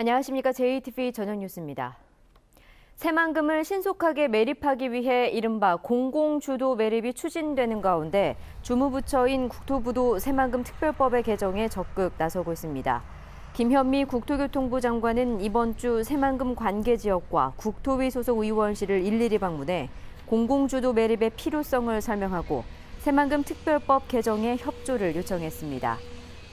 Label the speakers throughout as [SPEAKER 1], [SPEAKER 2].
[SPEAKER 1] 안녕하십니까. JTV 저녁 뉴스입니다. 새만금을 신속하게 매립하기 위해 이른바 공공주도 매립이 추진되는 가운데 주무부처인 국토부도 새만금 특별법의 개정에 적극 나서고 있습니다. 김현미 국토교통부 장관은 이번 주 새만금 관계 지역과 국토위 소속 의원실을 일일이 방문해 공공주도 매립의 필요성을 설명하고 새만금 특별법 개정에 협조를 요청했습니다.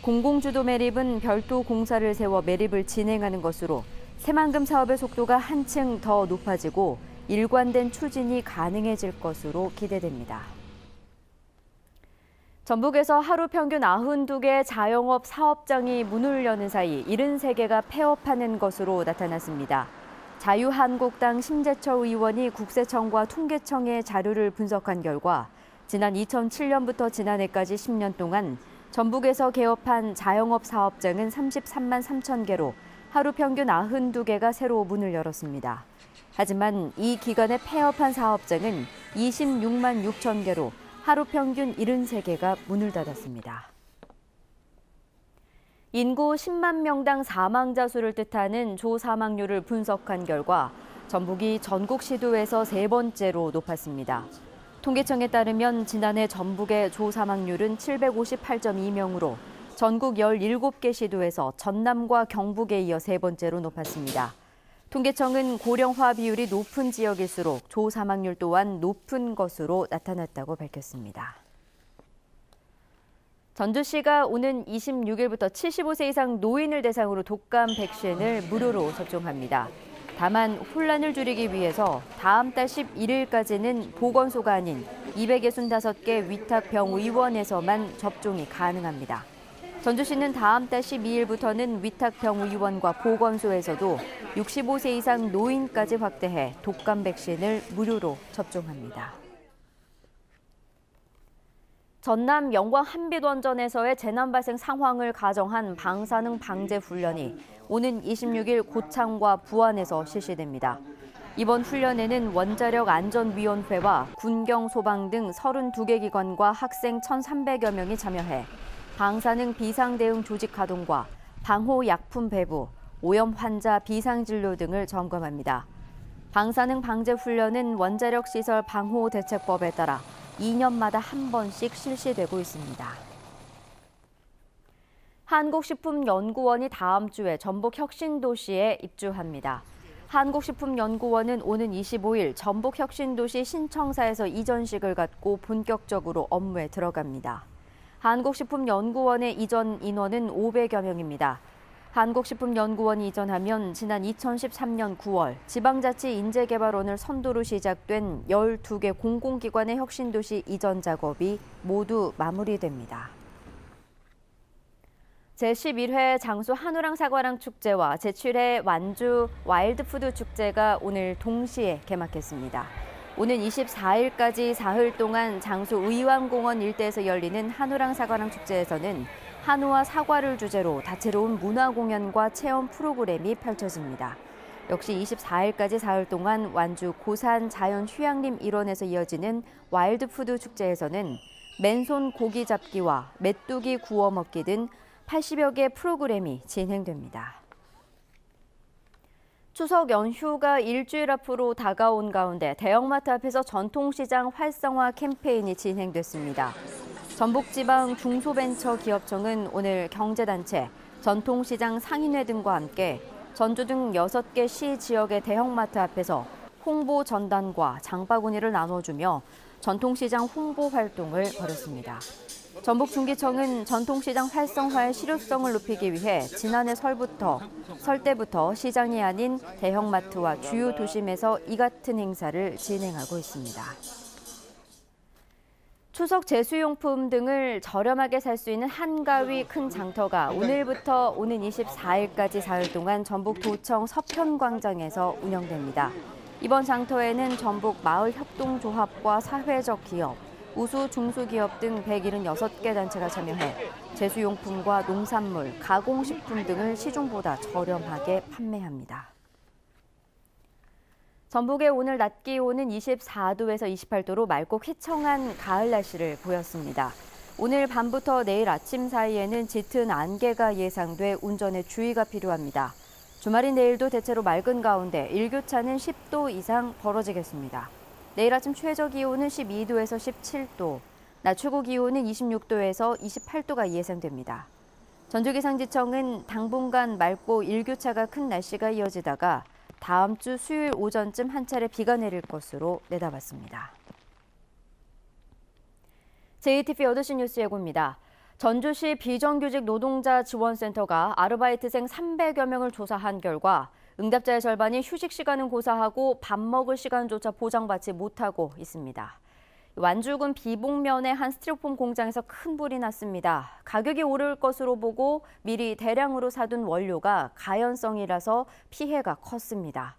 [SPEAKER 1] 공공주도 매립은 별도 공사를 세워 매립을 진행하는 것으로 새만금 사업의 속도가 한층 더 높아지고 일관된 추진이 가능해질 것으로 기대됩니다. 전북에서 하루 평균 92개 자영업 사업장이 문을 여는 사이 73개가 폐업하는 것으로 나타났습니다. 자유한국당 심재철 의원이 국세청과 통계청의 자료를 분석한 결과 지난 2007년부터 지난해까지 10년 동안 전북에서 개업한 자영업 사업장은 33만 3천 개로 하루 평균 92개가 새로 문을 열었습니다. 하지만 이 기간에 폐업한 사업장은 26만 6천 개로 하루 평균 73개가 문을 닫았습니다. 인구 10만 명당 사망자 수를 뜻하는 조사망률을 분석한 결과 전북이 전국 시도에서 세 번째로 높았습니다. 통계청에 따르면 지난해 전북의 조사망률은 758.2명으로 전국 17개 시도에서 전남과 경북에 이어 세 번째로 높았습니다. 통계청은 고령화 비율이 높은 지역일수록 조사망률 또한 높은 것으로 나타났다고 밝혔습니다. 전주시가 오는 26일부터 75세 이상 노인을 대상으로 독감 백신을 무료로 접종합니다. 다만 혼란을 줄이기 위해서 다음 달 11일까지는 보건소가 아닌 265개 위탁 병의원에서만 접종이 가능합니다. 전주시는 다음 달 12일부터는 위탁 병의원과 보건소에서도 65세 이상 노인까지 확대해 독감 백신을 무료로 접종합니다. 전남 영광 한빛원전에서의 재난 발생 상황을 가정한 방사능 방제 훈련이 오는 26일 고창과 부안에서 실시됩니다. 이번 훈련에는 원자력 안전위원회와 군경 소방 등 32개 기관과 학생 1,300여 명이 참여해 방사능 비상 대응 조직 가동과 방호 약품 배부, 오염 환자 비상 진료 등을 점검합니다. 방사능 방제 훈련은 원자력 시설 방호 대책법에 따라 2년마다 한 번씩 실시되고 있습니다. 한국식품연구원이 다음 주에 전북 혁신도시에 입주합니다. 한국식품연구원은 오는 25일 전북 혁신도시 신청사에서 이전식을 갖고 본격적으로 업무에 들어갑니다. 한국식품연구원의 이전 인원은 500여 명입니다. 한국식품연구원이 이전하면 지난 2013년 9월 지방자치 인재개발원을 선도로 시작된 12개 공공기관의 혁신도시 이전 작업이 모두 마무리됩니다. 제11회 장수 한우랑 사과랑 축제와 제7회 완주 와일드푸드 축제가 오늘 동시에 개막했습니다. 오는 24일까지 사흘 동안 장수 의왕공원 일대에서 열리는 한우랑 사과랑 축제에서는 한우와 사과를 주제로 다채로운 문화 공연과 체험 프로그램이 펼쳐집니다. 역시 24일까지 사흘 동안 완주 고산 자연 휴양림 일원에서 이어지는 와일드푸드 축제에서는 맨손 고기 잡기와 메뚜기 구워 먹기 등 80여 개 프로그램이 진행됩니다. 추석 연휴가 일주일 앞으로 다가온 가운데 대형마트 앞에서 전통시장 활성화 캠페인이 진행됐습니다. 전북지방 중소벤처기업청은 오늘 경제단체, 전통시장 상인회 등과 함께 전주 등 6개 시 지역의 대형마트 앞에서 홍보 전단과 장바구니를 나눠주며 전통시장 홍보 활동을 벌였습니다. 전북중기청은 전통시장 활성화의 실효성을 높이기 위해 지난해 설부터 설 때부터 시장이 아닌 대형마트와 주요 도심에서 이 같은 행사를 진행하고 있습니다. 추석 제수용품 등을 저렴하게 살 수 있는 한가위 큰 장터가 오늘부터 오는 24일까지 사흘 동안 전북 도청 서편광장에서 운영됩니다. 이번 장터에는 전북 마을협동조합과 사회적 기업, 우수 중소기업 등 176개 단체가 참여해 제수용품과 농산물, 가공식품 등을 시중보다 저렴하게 판매합니다. 전북의 오늘 낮 기온은 24도에서 28도로 맑고 휘청한 가을 날씨를 보였습니다. 오늘 밤부터 내일 아침 사이에는 짙은 안개가 예상돼 운전에 주의가 필요합니다. 주말인 내일도 대체로 맑은 가운데 일교차는 10도 이상 벌어지겠습니다. 내일 아침 최저 기온은 12도에서 17도, 낮 최고 기온은 26도에서 28도가 예상됩니다. 전주기상지청은 당분간 맑고 일교차가 큰 날씨가 이어지다가 다음 주 수요일 오전쯤 한 차례 비가 내릴 것으로 내다봤습니다. JTV 8시 뉴스 예고입니다. 전주시 비정규직 노동자 지원센터가 아르바이트생 300여 명을 조사한 결과 응답자의 절반이 휴식 시간은 고사하고 밥 먹을 시간조차 보장받지 못하고 있습니다. 완주군 비봉면의 한 스티로폼 공장에서 큰 불이 났습니다. 가격이 오를 것으로 보고 미리 대량으로 사둔 원료가 가연성이라서 피해가 컸습니다.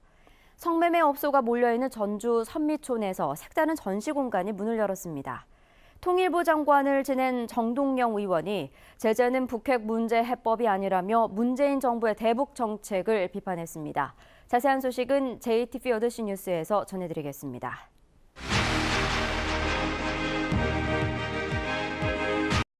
[SPEAKER 1] 성매매 업소가 몰려있는 전주 선미촌에서 색다른 전시 공간이 문을 열었습니다. 통일부 장관을 지낸 정동영 의원이 제재는 북핵 문제 해법이 아니라며 문재인 정부의 대북 정책을 비판했습니다. 자세한 소식은 JTV 8시 뉴스에서 전해드리겠습니다.